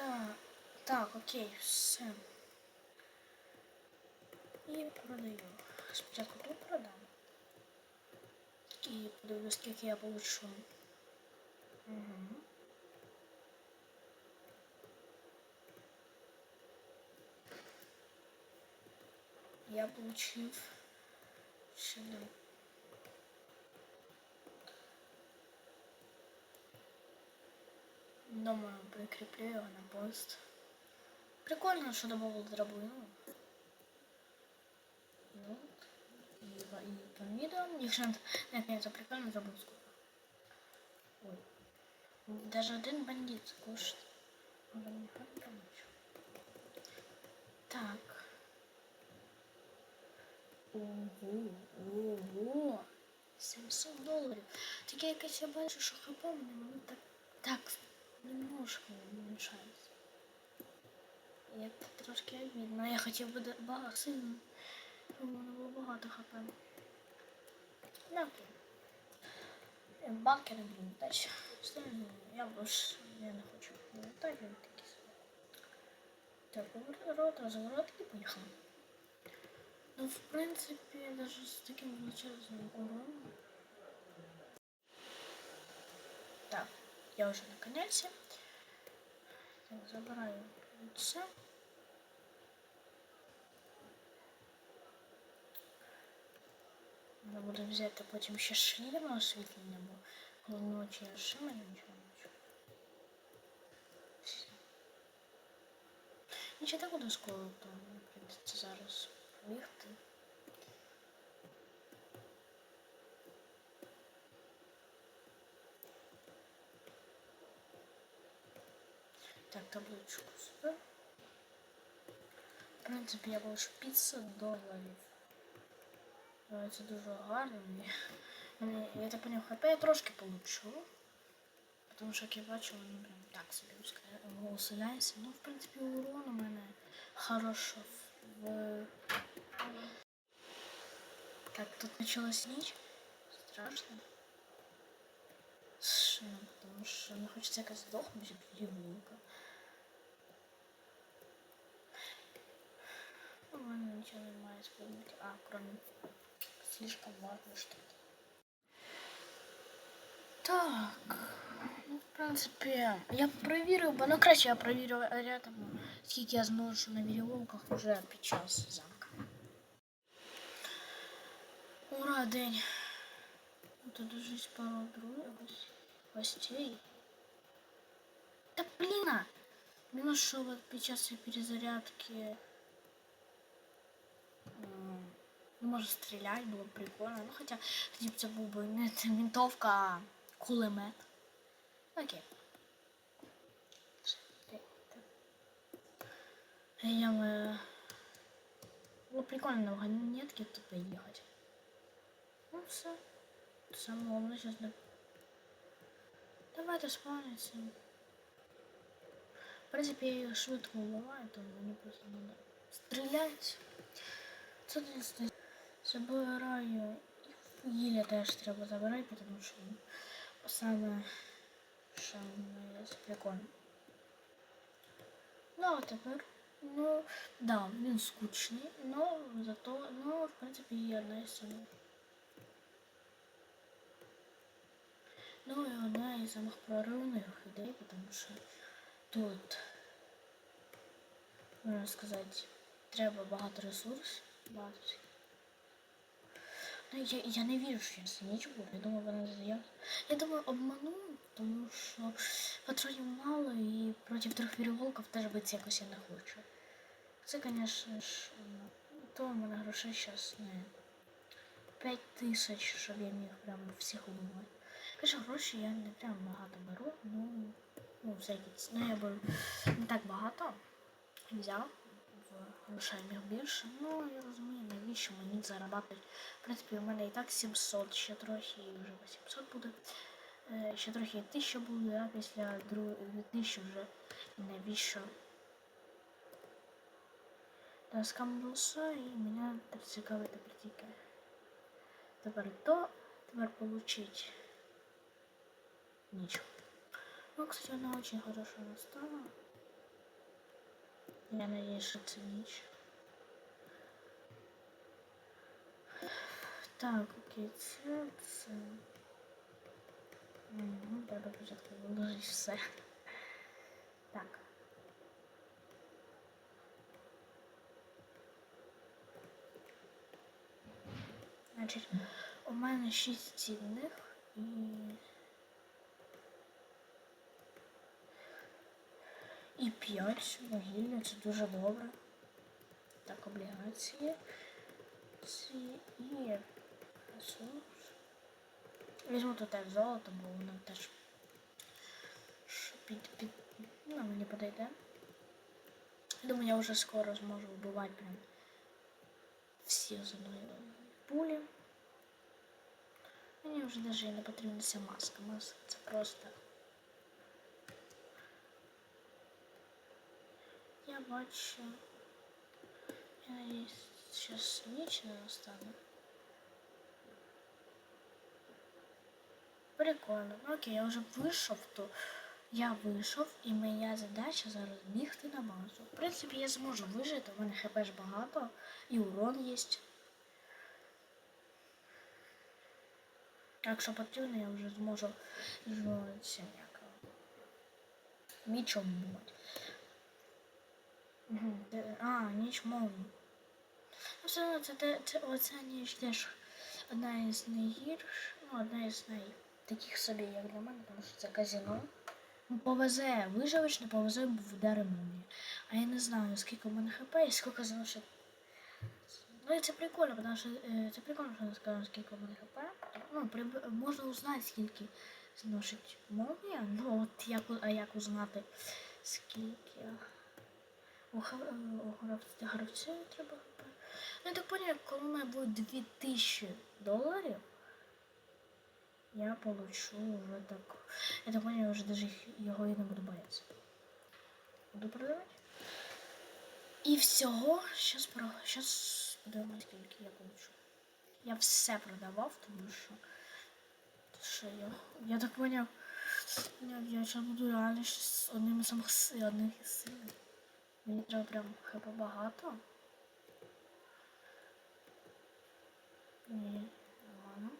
Так, так, окей, все. І продаю. Спочатку тут продам. І подивлюсь, скільки я получу. Угу. Я получив сюди. Думаю, прикреплю его на пост. Прикольно, что добавил драбину. Ну, и, и по видам. Дівчат, нет, нет, это прикольно забыл сколько. Ой. Даже один бандит кушает. Надо мне помочь. Так. Ого, ого. 700 доларів. Тільки якось я бачу, що хп мене так, так немножко уменьшається. Як трошки обідно. Я хотів би багато сильно. У мене було хп. Ну окей. Е, Банки не буду я больше я не хочу летати, він такі собі. Так, поворот, розворот і поїхали. Ну, в принципі, даже з таким величезним уроном. Так, я вже на конеці. Забираю це. Треба буде взяти потім ще шлем освітлення, бо коли ночі шима нічого не. Все. Нічого так буде скоро, то прийдеться зараз бігти. табличку сюди. В принципі, я получу 500 доларів. Е, Це дуже гарно. Мені- мені- Я так поняв, хп я трошки получу. Тому що як я бачу, вони прям так собі уска- усиляються. Ну, в принципі, урон у мене хорошо в... Так, тут почалась ніч. Страшно. Ш- Ну, потому що не хочеться якось здохнути, як вулка. У мене нічого немає спільники. А, кроме слишком важно что-то. Так. Ну, в принципі, я провірив, бо ну краще я провірив рядом, скільки я зможу на вірьовках вже під час замка. Ура, день. Тут дуже пару друзів, гостей. Та блін! а! Мінус, що от під час перезарядки не можу стріляти, було б прикольно. Ну хоча тоді б це був би не це винтовка, а кулемет. Окей. Я бы... Было прикольно на вагонетке тут поехать. Ну все. Самое главное сейчас... Да... Давайте спавниться. В принципе, я швидко убиваю, то мені просто надо стрілять. Це не стоїть. Забираю. Їля теж треба забирати, тому що саме що прикольно. Ну, а тепер, ну, да, він скучний, но зато, ну, в принципі, є одна із самих. Ну і одна із самих проривних ідей, тому що тут, можна сказати, треба багато ресурсів, багато всіх. Ну, я, я не вірю, що ніч буде. Я думаю, вона я, я думаю, обману, тому що патронів мало і проти трьох вірволків теж битися якось я не хочу. Це, звісно ж, то в мене грошей зараз не 5 тисяч, щоб я міг прямо всіх убивати. Звісно, гроші я не прям багато беру, ну, ну, всякі, ну, я беру не так багато взяв грошей міг більше. Ну, я розумію, навіщо мені зарабатувати. В принципі, у мене і так 700, ще трохи і вже 800 буде. Е, Ще трохи і 1000 буде, а після другої 1000 вже навіщо. Да, скамбуса і мене так цікавить тепер тільки. Тепер то, тепер получить нічого. Ну, кстати, она очень хорошо настала. Я надіюсь, що це ніч. Так, окей, це, це. М, Ну, треба спочатку виложити все. Так. Значить, у мене шість цінних і. І п'ять вугілля, це дуже добре. Так, облігації. Ці і ресурс. Візьму тут теж золото, бо воно теж під, під, ну, мені подойде. Думаю, я вже скоро зможу вбивати прям всі з одної пулі. Мені вже навіть не потрібна ця маска. Маска це просто. Бачу. Я надіюсь, зараз ніч не настане. Прикольно. Ну окей, я вже вийшов, то я вийшов і моя задача зараз бігти на базу. В принципі, я зможу вижити, у мене хп ж багато і урон є. Якщо потрібно, я вже зможу змовитися як мічом бувати. Угу. А, ніч мовно. Ну, все одно це, це, оця ніч теж одна із найгірш, ну, одна із най таких собі, як для мене, тому що це казино. Ну, повезе, виживеш, не повезе, вдари молнії. А я не знаю, скільки в мене хп і скільки заносить. Ну і це прикольно, тому що е, це прикольно, що я сказав, скільки в мене хп. Ну, при, можна узнати, скільки зносить молнія. Ну, от як, а як узнати, скільки. Гравця- треба. Ну, я так понял, коли у мене буде 2000 доларів, я получу уже так. Я так понял, я вже даже його і не буду боятися. Буду продавати. І всього, щас про. Щас подивимось, скільки я получу. Я все продавав, тому що. Що я. Я так поняв. Я, я зараз буду реально щас одним із самих сильних. Мені треба прям хп багато. Ні, нормально.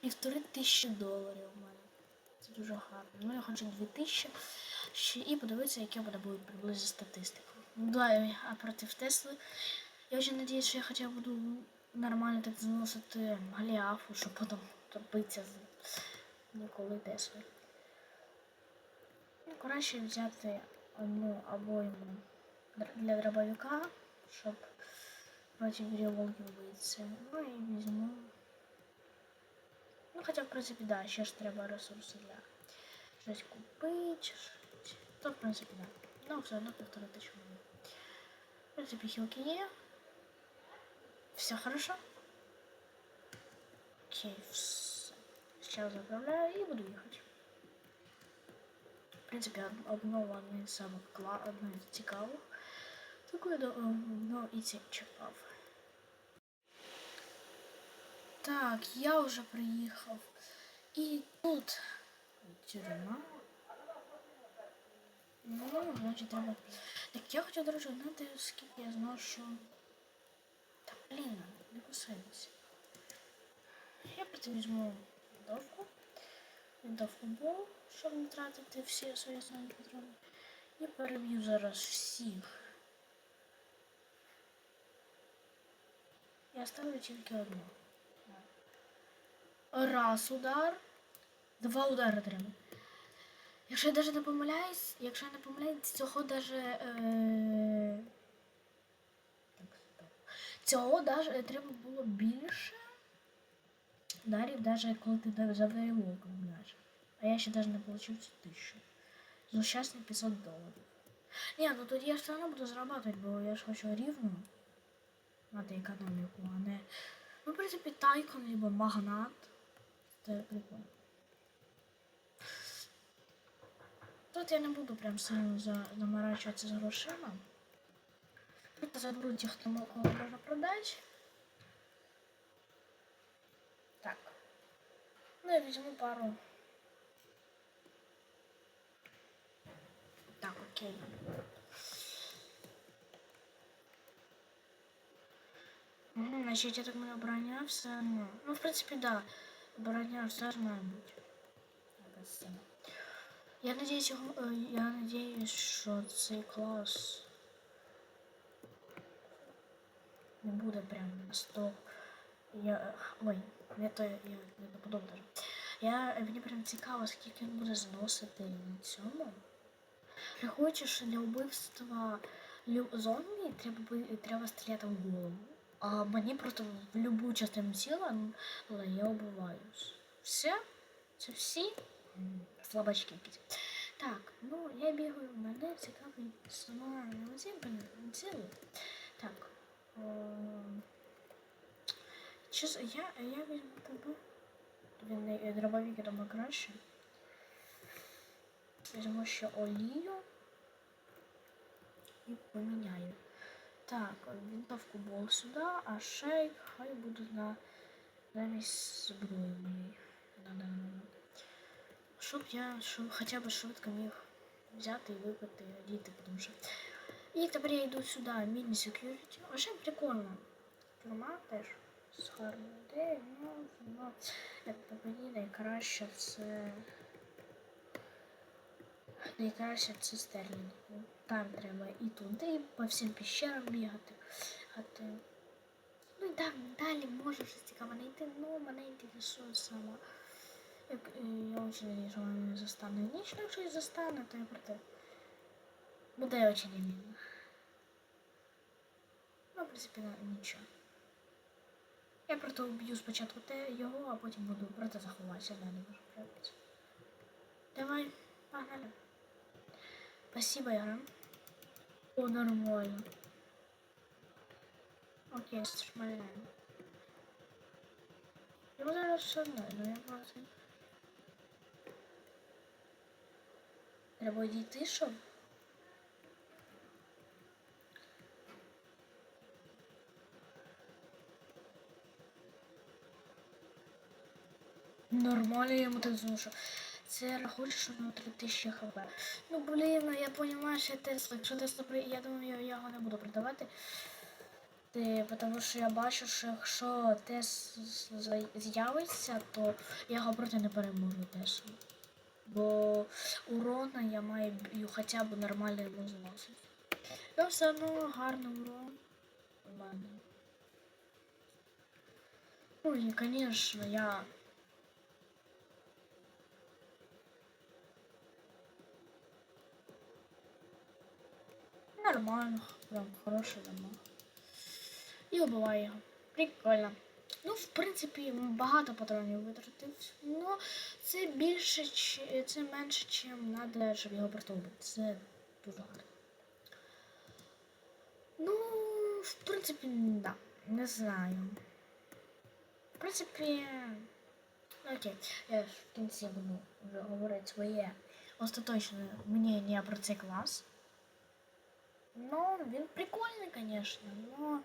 Півтори тисячі доларів у мене. Це дуже гарно. Ну, я хочу дві тисячі. Ще і подивитися, яке буде буде приблизно статистика. Ну, да, а проти Тесли. Я вже надіюсь, що я хоча б буду нормально так зносити Голіафу, щоб потім топитися з ніколи Тесли. Ну, краще взяти одну обойму др- для дробовика, щоб проти волків битися. Ну і візьму. Ну, хоча, в принципі, да, ще ж треба ресурси для щось купити, чи щось. То, в принципі, да. Ну, все одно півтори тисячі буде. В принципі, хілки є. Все хорошо. Окей, все. Сейчас заправляю и буду ехать. В принципе, од- одно одне з самих кла... одне з цікавих. Таке давно і це чекав. Так, я вже приїхав. І тут тюрма. Ну, значить, треба. Так я хочу, до речі, знати, скільки я зношу. Та блін, не кусається. Я просто візьму винтовку. Винтовку бол, Щоб не тратити всі свої основні патрони. І переб'ю зараз всіх. Я ставлю тільки одну. Раз удар. Два удари треба. Якщо я навіть не помиляюсь, якщо я не помиляюсь, цього даже. Е... Цього даже треба було більше. Ударів, даже коли ти да- за варіолку гуляєш. А я ще навіть не цю тисячу. Ну, зараз на 500 доларів. Ні, ну тоді я все одно буду зарабатывать, бо я ж хочу рівно мати економіку, а не. Ну, в принципі, тайкон, либо магнат. Це прикольно. Тут я не буду прям сильно за, заморачиваться з грошима. Тут заберу тих, хто кого можна продати. Так. Ну, я візьму пару. таке. Угу, значить, я так маю броня, все равно. Ну, в принципе, да. Броня все равно має. Я надеюсь, е, я надеюсь, что цей класс не буде прям на 100. Я... Ой, это я, не подумав даже. Я, мне прям цікаво, сколько він буде зносити на цьому. Що для вбивства лю- зомбі треба, треба стріляти в голову. А мені просто в будь-яку частину тіла ну, але я вбиваюсь. Все? Це всі? Слабачки якісь. Так, ну я бігаю, мене цікавий сама цілий. Так. О, Чесно, я, я візьму тебе. Він дробовик я думаю краще. Візьму ще олію і поміняю. Так, винтовку бол сюди, а шейк хай буде на замість зброї моєї. На я щоб хоча б швидко міг взяти і випити діти, тому що. І тепер я йду сюди, міні security. Вообще прикольно. Тюрма теж з гарною ідеєю, ну, як по мені найкраще це. Найкраще це Стерлінг. Там треба і туди, і по всім піщерам бігати. Ну і так, далі може щось цікаве знайти, ну мене інтересує саме. Як, е, я очень надіюсь, що мене не застане. Ніч, якщо і застане, то я проте. Буде очень обідно. Ну, в принципі, нічого. Я просто вб'ю спочатку те його, а потім буду проти заховатися, да, не можу прятатися. Давай, погнали. Спасибо, Яра. О, нормально. Окей, шмаляємо. Його зараз все одно, ну я просто... Треба дійти, щоб? Нормально я йому так зношу. Це рахує, що на 3000 хп. Ну блін, ну я розумію, що Тесла. Якщо Тесла при... Я думаю, я його не буду продавати. Ти, тому що я бачу, що якщо Тесла з'явиться, то я його проти не переможу Теслу. Бо урона я маю хоча б нормально йому зносити. Ну все одно гарний урон у мене. Ну і, звісно, я Нормально, прям хороший дамаг. І убиваю його. Прикольно. Ну, в принципі, багато патронів витратив. Ну, це більше, це менше, чим треба, щоб його просто. Це дуже гарно. Ну, в принципі, да. Не знаю. В принципі, окей, я в кінці буду вже говорити своє остаточне мнення про цей клас. Ну, він прикольний, звісно, но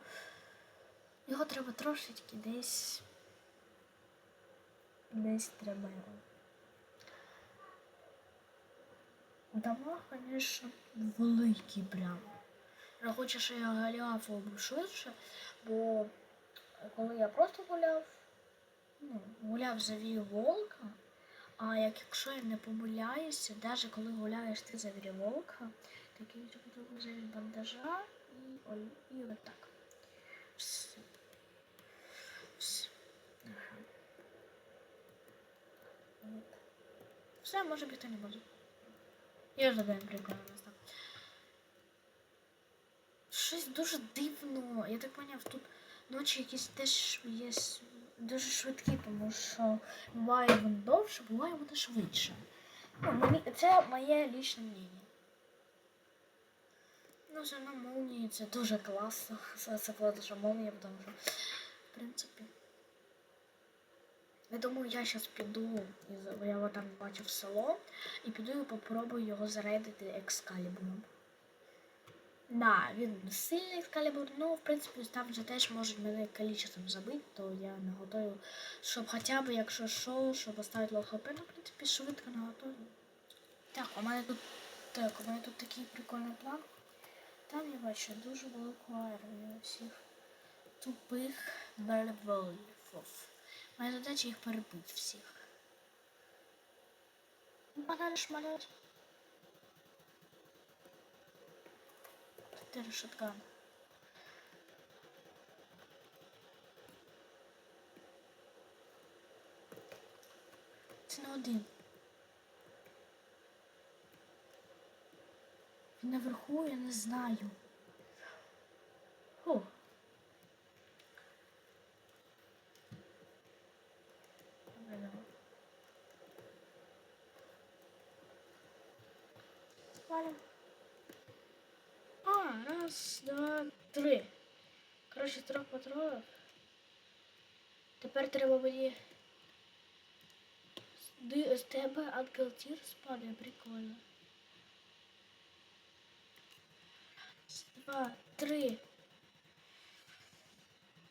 його треба трошечки десь. Десь треба його. Дома, звісно, великий прям. Я хочу, що я був швидше, бо коли я просто гуляв, ну, гуляв за Вію Волка, а як якщо я не помиляюся, навіть коли гуляєш ти за Вію Волка, такий тобі замість бандажа і, оль, і отак. Все. Все. Ага. От. Все, може бігти не буду. Я вже даємо прикольно. Щось дуже дивно. Я так поняв, тут ночі якісь теж є дуже швидкі, тому що буває він довше, буває вони швидше. Ну, мені, це моє лічне мнення. Ну, одно молнії це дуже класно. Це, що молнія, тому що, в принципі. Я думаю, я зараз піду, я його там бачив село, і піду і попробую його зарейдити екскалібуром. Да, він сильний екскалібур, ну, в принципі, там вже теж можуть мене кількістю забити, то я не готую, щоб хоча б, якщо що, щоб поставити лоу ну, в принципі, швидко не готую. Так, у мене тут, так, у мене тут такий прикольний план. Там я бачу дуже велику армію всіх тупих вервольфів. Моя задача їх перебити всіх. Банан шмалять. Чотири шоткан. Це не один. Наверху, я не знаю. О. Валим. А, раз, два, три. Коротше, трьох патронів. Тепер треба мені з тебе ангел тір спадає, прикольно. Два, три.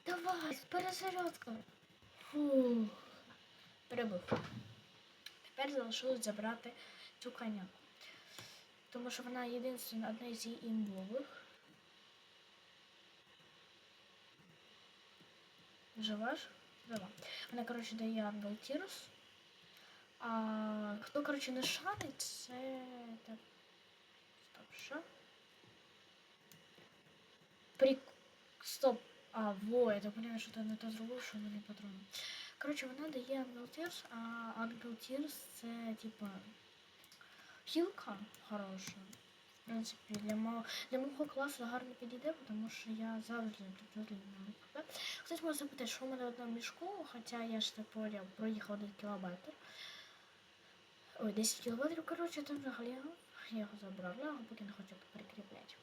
Давай, перезарядка. Фух. Перебив. Тепер залишилось забрати цю коняку. Тому що вона єдина одна з її імбових. Живеш? Жива. Вона, коротше, дає ангел Тірус. А хто, коротше, не шарить, це. Стоп, що? Прик... Стоп. А, во, я так понимаю, що ти не то зробив, що мені патрони. Коротше, вона дає ангел Тірус, а ангел Тірус це, типа, хілка хороша. В принципі, для мого, для мого класу гарно підійде, тому що я завжди тут на ЛКП. Хтось може запитати, що в мене в одному мішку, хоча я ж так поняв, проїхав один кілометр. Ой, 10 кілометрів, коротше, там взагалі я його забрав, я його поки не хочу перекріпляти.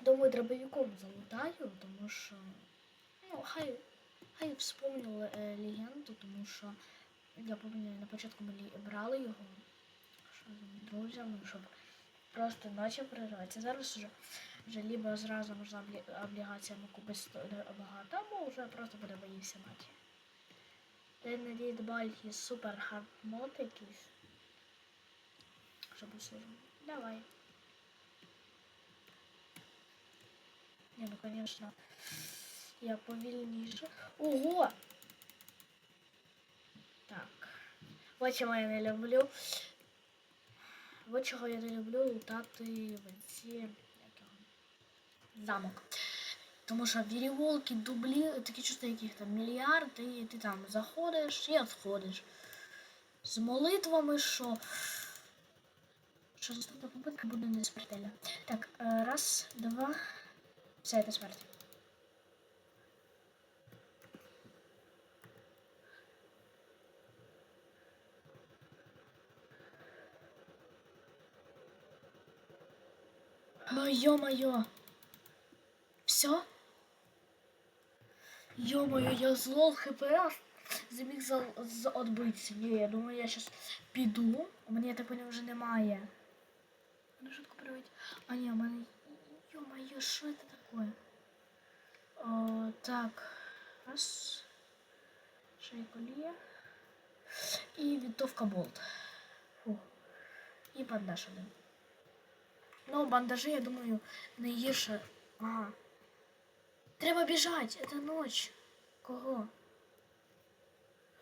Думаю, дробовиком залутаю, тому що. Ну, хай, хай вспомнив е, легенду, тому що я пам'ятаю, на початку ми брали його з друзями, щоб просто ночі пригратися. Зараз вже, вже либо зразу можна облігаціями купити багато, або вже просто буде боївся ночі. Я надіюсь, добавить є супер хард мод якийсь. Щоб усе. Давай. Не, ну конечно. Я повільніше. Ого! Так. Вот чого я не люблю. Вот чого я не люблю лутати в ці замок. Тому що віріволки, дублі, такі чувства, яких там мільярд, і ти там заходиш і відходиш. З молитвами, що. Що наступна попитка буде не. Так, е, раз, два. Все, це смерть. Ой, ё-моё. Все? Ё-моё, я злол хпс заміг за, за отбитися. Ні, я думаю, я сейчас піду. У мене, я так понял, вже немає. Мене шутку приводить. А ні, у мене... Ё-моё, що це таке? О, так. Раз. Шейкулія. І вінтовка болт. Фу. І бандаж один. Ну, бандажі, я думаю, не гірше. Ага. Треба біжать, це ніч. Кого?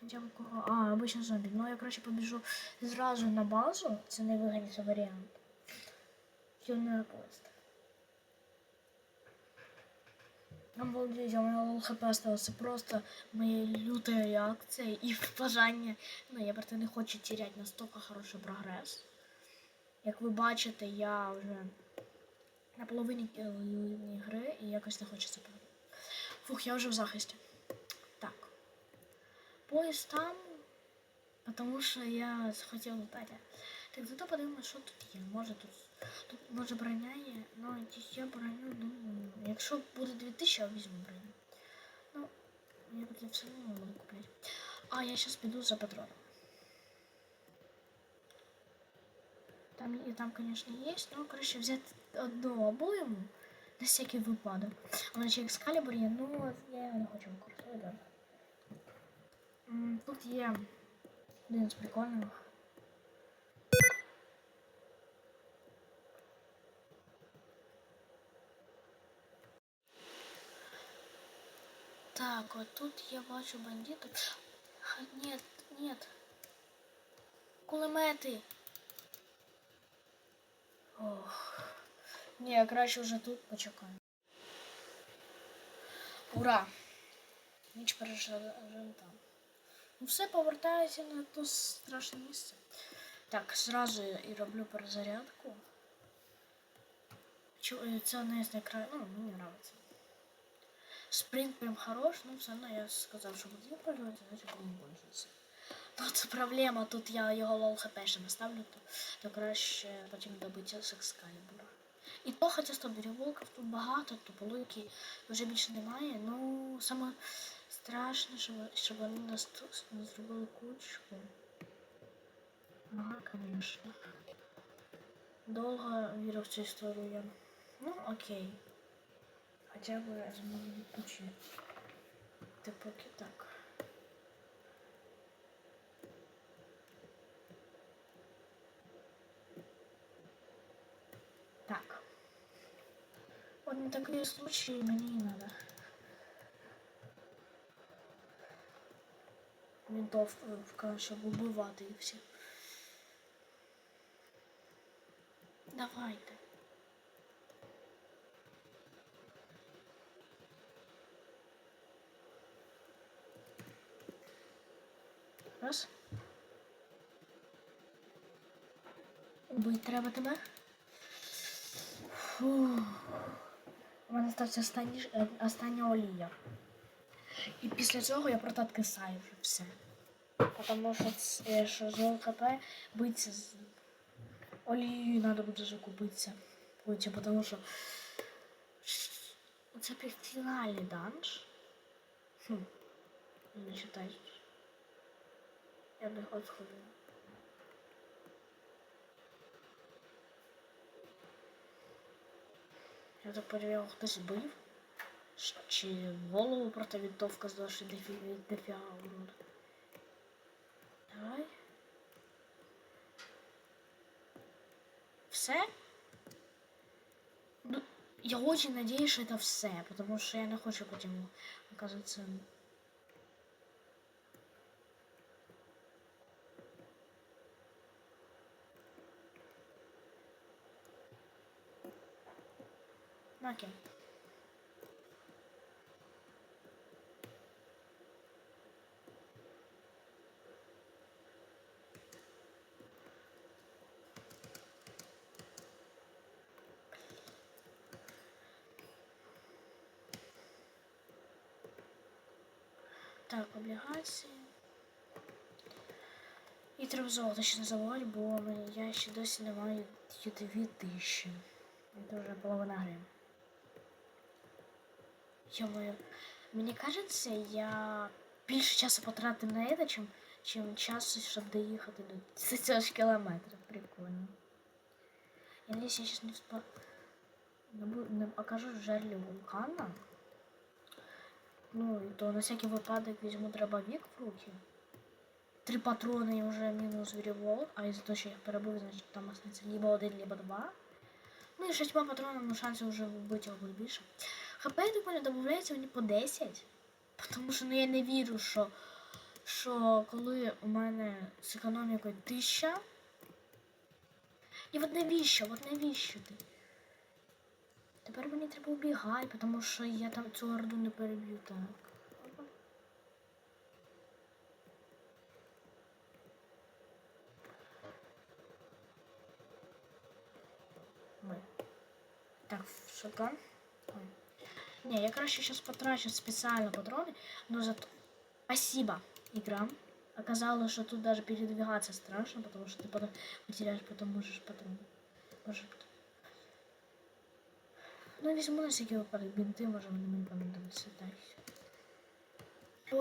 Хоча б кого? А, обично зомбі. Ну, я, коротше, побіжу зразу на базу. Це найвигідніший варіант. Юний поезд. У меня лол хп остался просто моей лютой реакцией и бажання. Ну, я просто не хочу терять настолько хороший прогрес. Як ви бачите, я вже на половині е, гри і якось не хочу це. Фух, я вже в захисті. Так. Поїзд там, тому що я захотів летати. Так, зато подивимося, що тут є. Може тут, тут може броня є, ну я броню, думаю, якщо буде 2000, я візьму броню. Ну, я поки все одно не буду купляти. А, я зараз піду за патроном. Там, и там, конечно, есть, но, короче, взять одну обойму на всякий випадок. А наче екскалібур є, ну, я його не хочу використовувати. М, Тут є один з прикольних. Так, вот тут я бачу бандитів. Ха, Нет, нет. Кулемети. Ох. Ні, я краще вже тут почекаю. Ура! Ніч пережила там. Ну все повертається на то страшне місце. Так, зразу і роблю перезарядку. Чу- Це одне з найкра... Ну, мені нравится. Спринт прям хорош, ну все одно я сказав, що буду пользуватися, значить будемо пользуватися. Ну це проблема, тут я його лол хп ще не ставлю, то, то краще потім добиття з екскалібура. І то, хоча стоп, волків тут багато, то полуйки вже більше немає. Ну, саме страшне, щоб, щоб вони нас тут не зробили кучку. Ага, звісно. Довго вірив в цю історію. Ну, окей. Хоча б зможу відпочити. Ти поки так. Так. Вот на такие случаи мне не надо. Ментов, э, короче, убивати і все. Давайте. Раз. Убить треба тебе. Фу. У мене стався останній, ж- е, остання олія. І після цього я просто вже все. Тому що, ц- е, що з биться з олією треба буде закупитися. Потім, тому що це фінальний данж. Хм. Не читай. Я не отходжу. Я так перевірив, хтось бив. Чи голову просто вінтовка дофі- дофіга. Давай. Все? Ну, я очень надеюсь, что это все, потому что я не хочу потім, оказывается... окей. Так, облігації. І треба золото ще не забувати, бо я ще досі не маю дві тисячі. Це вже половина гри. Йомою. Мені кажеться, я більше часу потратив на це, чим, чим часу, щоб доїхати до 30 кілометрів. Прикольно. Я надеюсь, я сейчас не вспа... Не, бу- не окажусь в жерлі вулкана. Ну, і то на всякий випадок візьму дробовик в руки. Три патрони і вже мінус вірівол, а із-за того, що я перебив, значить там останеться либо один, либо два. Ну і шістьма патронами ну, шансів вже вбити його буде більше. ХП, я думаю, додається мені по 10. Тому що ну, я не вірю, що, що коли у мене з економікою 1000. І от навіщо? От навіщо ти? Тепер мені треба убігати, тому що я там цю орду не переб'ю так. Так, шотган. Ой. Не, я краще сейчас потрачу специально патроны, но зато... Спасибо, игра. Оказалось, что тут даже передвигаться страшно, потому что ты потом потеряешь, потом можешь патроны. Может. Ну, візьму на всякий випадок бінти, може вони мені понадобляться так.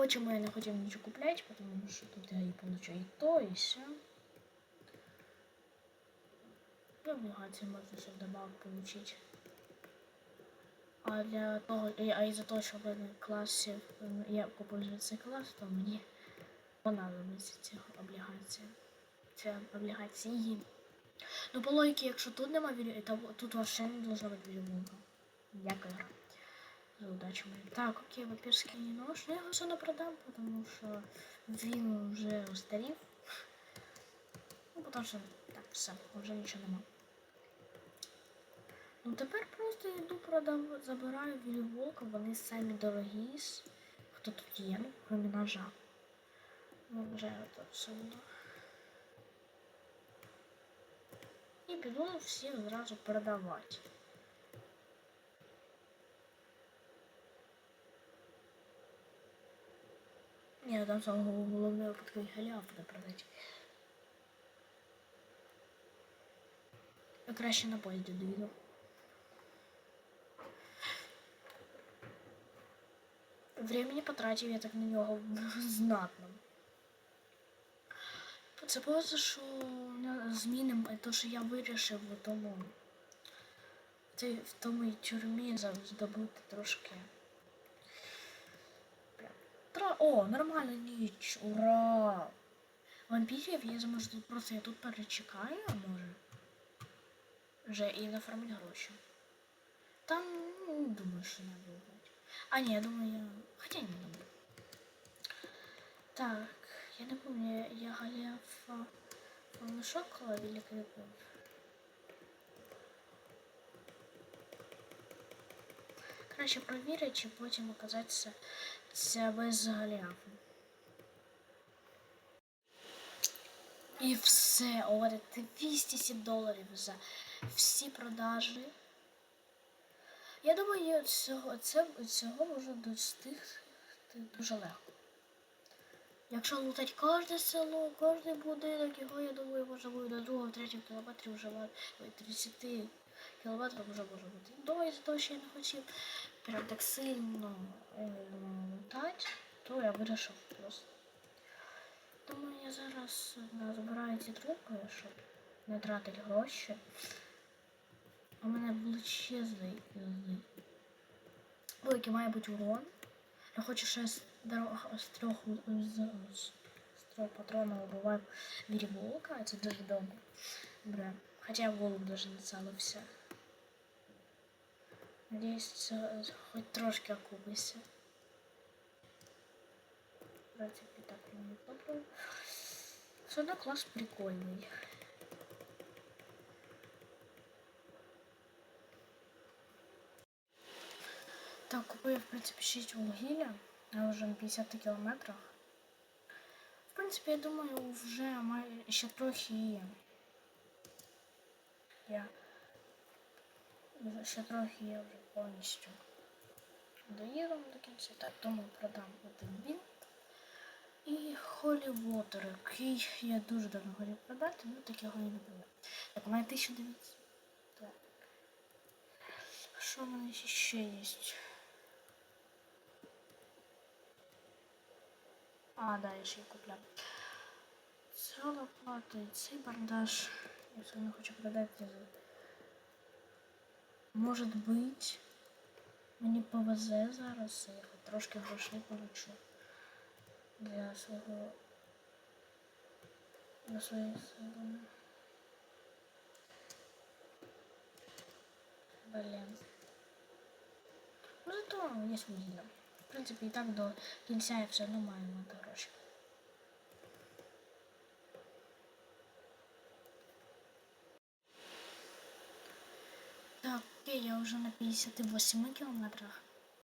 Чому я не хотів нічого купляти, тому що тут я і получаю і то, і все. І облігації можна ще вдобавок получити. А для того, а із-за того, що в мене класі м, я попользую цей клас, то мені понадобиться ці облігації. Це облігації. Ну, по логіці, якщо тут нема вірю, то тут вообще не должна бути вірювунка. Як гра. за удачами. Так, окей, вампірський нож. Ну, Я його все не продам, тому що він вже устарів. Ну, тому що так, все, вже нічого нема. Ну тепер просто йду продав, забираю від волка, вони самі дорогі. Хто тут є, ну, крім ножа. Ну, вже тут все одно. І піду всі зразу продавати. Ні, там саме головне і халяв буде продати. Я краще на поїзді доїду. Времени потратив я так на нього знатно. Це просто, що змінимо те, що я вирішив в тому. Цій- в тому тюрмі здобути трошки. О, нормальна ніч! Ура! Вампірів я зможу тут просто я тут перечекаю, а може. Вже і нафармить гроші. Там ну, думаю, що не буде. А, ні, я думаю, я. Хотя не думаю. Так, я не помню, я, Галяфа Шокола Великий Любов. Краще провірити, чи потім оказатися це без Галяфу. І все, о, 207 доларів за всі продажі. Я думаю, цього, це, цього можна достигти дуже легко. Якщо лутати кожне село, кожен будинок, його, я думаю, можна буде до 2-3 кілометрів вже ма- ой, 30 кілометрів вже може бути. Думаю, за того, що я не хотів прям так сильно е, лутати, то я вирішив просто. Думаю, я зараз е, збираю ці трупи, щоб не тратити гроші. У мене величезний е, великий має бути урон. Я хочу ще з, дорог- з трьох з, з, з трьох патронів убиваю віріволка, це дуже добре. Бре. Хоча я в голову даже не целився. Надіюсь, це хоч трошки окупиться. В принципі, так мені добре. Все одно клас прикольний. Так, купив, в принципі, 6 вугілля, я вже на 50 кілометрах. В принципі, я думаю, вже май... ще трохи є. Я ще трохи я вже повністю доїду до кінця. Так, думаю, продам один бінт. І Холі Вотер, який я дуже давно хотів продати, ну так його і не продав. Так, у мене 1900. Так. Що в мене ще є? А, да, я ще й купляв. Це лопата цей бандаж. Я все не хочу продати. Може бути, мені повезе зараз, я трошки грошей получу для свого для своєї сили. Блін. Ну зато є вугілля. В принципі, і так до кінця я все одно маю мати гроші. Так, окей, я вже на 58 кілометрах.